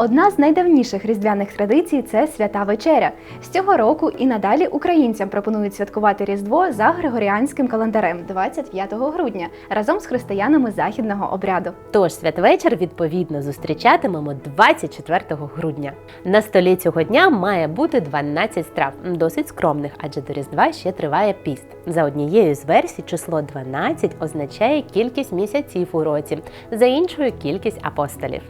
Одна з найдавніших різдвяних традицій це свята вечеря. З цього року і надалі українцям пропонують святкувати Різдво за григоріанським календарем 25 грудня разом з християнами західного обряду. Тож святвечір відповідно зустрічатимемо 24 грудня. На столі цього дня має бути 12 страв, досить скромних, адже до Різдва ще триває піст. За однією з версій, число 12 означає кількість місяців у році, за іншою кількість апостолів.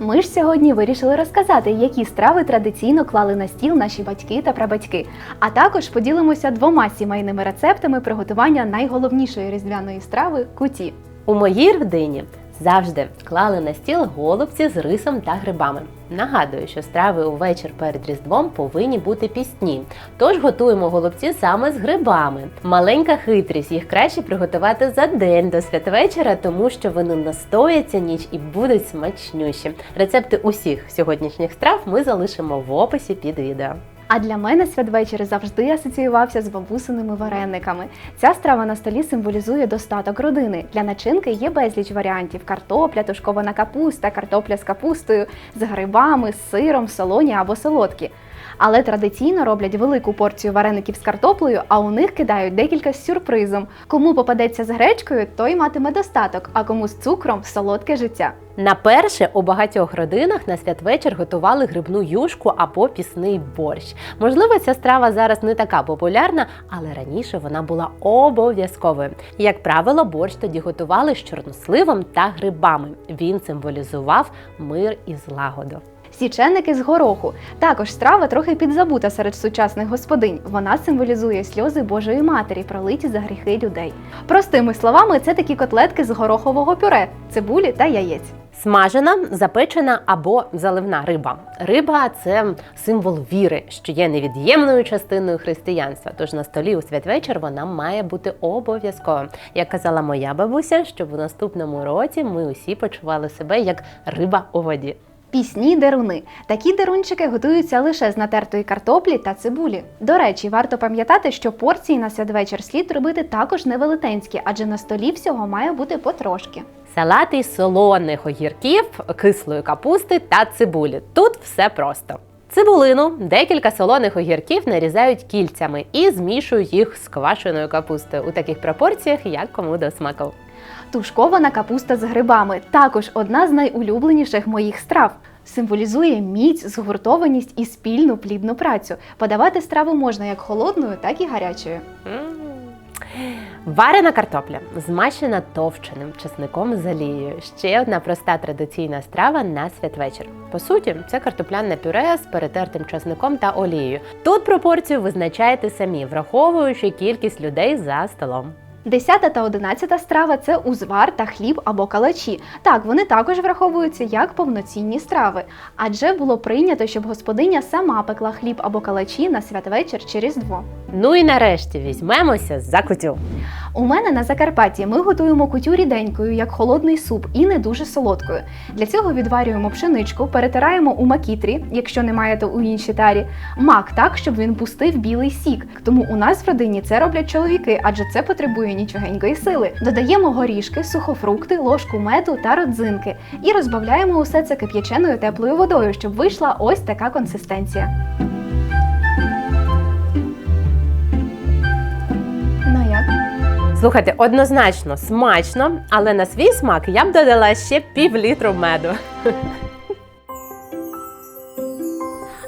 Ми ж сьогодні вирішили розказати, які страви традиційно клали на стіл наші батьки та прабатьки. А також поділимося двома сімейними рецептами приготування найголовнішої різдвяної страви куті. У моїй родині завжди клали на стіл голубці з рисом та грибами. Нагадую, що страви увечір перед Різдвом повинні бути пісні. Тож готуємо голубці саме з грибами. Маленька хитрість їх краще приготувати за день до святвечора, тому що вони настояться ніч і будуть смачнющі. Рецепти усіх сьогоднішніх страв ми залишимо в описі під відео. А для мене святвечір завжди асоціювався з бабусиними варениками. Ця страва на столі символізує достаток родини. Для начинки є безліч варіантів: картопля, тушкована капуста, картопля з капустою, з грибами, з сиром, солоні або солодкі. Але традиційно роблять велику порцію вареників з картоплею, а у них кидають декілька з сюрпризом. Кому попадеться з гречкою, той матиме достаток, а кому з цукром солодке життя. На перше у багатьох родинах на святвечір готували грибну юшку або пісний борщ. Можливо, ця страва зараз не така популярна, але раніше вона була обов'язковою. Як правило, борщ тоді готували з чорносливом та грибами. Він символізував мир і злагоду. Січеники з гороху. Також страва трохи підзабута серед сучасних господинь. Вона символізує сльози Божої Матері, пролиті за гріхи людей. Простими словами, це такі котлетки з горохового пюре, цибулі та яєць. Смажена, запечена або заливна риба. Риба це символ віри, що є невід'ємною частиною християнства. Тож на столі у святвечір вона має бути обов'язково. Як казала моя бабуся, щоб у наступному році ми усі почували себе як риба у воді. Пісні деруни. Такі дерунчики готуються лише з натертої картоплі та цибулі. До речі, варто пам'ятати, що порції на святвечір слід робити також невелетенські, адже на столі всього має бути потрошки. Салати із солоних огірків, кислої капусти та цибулі. Тут все просто. Цибулину, декілька солоних огірків нарізають кільцями і змішують їх з квашеною капустою у таких пропорціях, як кому до смаку. Тушкована капуста з грибами також одна з найулюбленіших моїх страв. Символізує міць, згуртованість і спільну плідну працю. Подавати страву можна як холодною, так і гарячою. Варена картопля, змащена товченим чесником з олією. Ще одна проста традиційна страва на святвечір. По суті, це картопляне пюре з перетертим чесником та олією. Тут пропорцію визначаєте самі, враховуючи кількість людей за столом. Десята та одинадцята страва це узвар та хліб або калачі. Так, вони також враховуються як повноцінні страви. Адже було прийнято, щоб господиня сама пекла хліб або калачі на святвечір чи Різдво. Ну і нарешті візьмемося за кутю. У мене на Закарпатті ми готуємо кутю ріденькою, як холодний суп, і не дуже солодкою. Для цього відварюємо пшеничку, перетираємо у макітрі, якщо немає, то у іншій тарі, мак так, щоб він пустив білий сік. Тому у нас в родині це роблять чоловіки, адже це потребує нічогенької сили. Додаємо горішки, сухофрукти, ложку меду та родзинки і розбавляємо усе це кип'яченою теплою водою, щоб вийшла ось така консистенція. Ну? Слухайте, однозначно смачно, але на свій смак я б додала ще пів літру меду.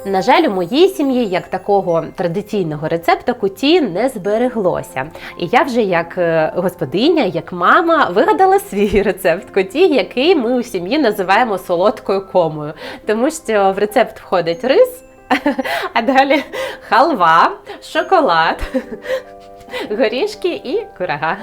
На жаль, у моїй сім'ї як такого традиційного рецепта куті не збереглося. І я вже як е, господиня, як мама вигадала свій рецепт куті, який ми у сім'ї називаємо солодкою комою, тому що в рецепт входить рис, а далі халва, шоколад, горішки і курага.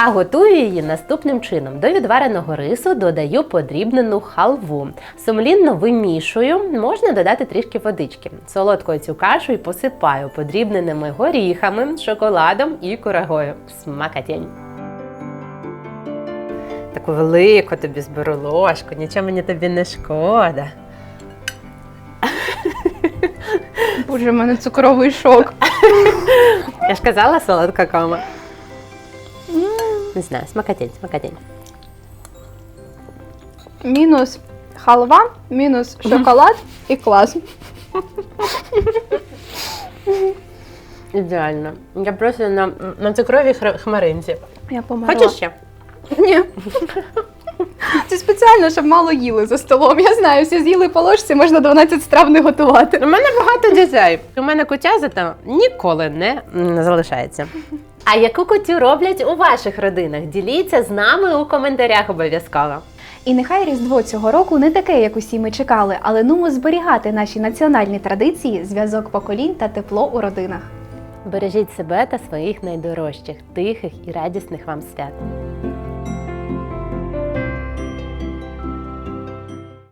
А готую її наступним чином. До відвареного рису додаю подрібнену халву. Сумлінно вимішую, можна додати трішки водички. Солодкою цю кашу і посипаю подрібненими горіхами, шоколадом і курагою. Смакатень. Таку велику тобі зберу ложку, нічого мені тобі не шкода. Боже, в мене цукровий шок. Я ж казала солодка кома. Не знаю, смакатень, смакатень. Мінус халва, мінус шоколад і клас. Ідеально. Я просто на, на цукровій хр- хмаринці. Я померла. Хочеш ще? Ні. Це спеціально, щоб мало їли за столом. Я знаю, всі з'їли по ложці, можна 12 страв не готувати. У мене багато дітей. У мене кутязата ніколи не м, залишається. А яку кутю роблять у ваших родинах? Діліться з нами у коментарях обов'язково. І нехай Різдво цього року не таке, як усі ми чекали, але нумо зберігати наші національні традиції, зв'язок поколінь та тепло у родинах. Бережіть себе та своїх найдорожчих, тихих і радісних вам свят.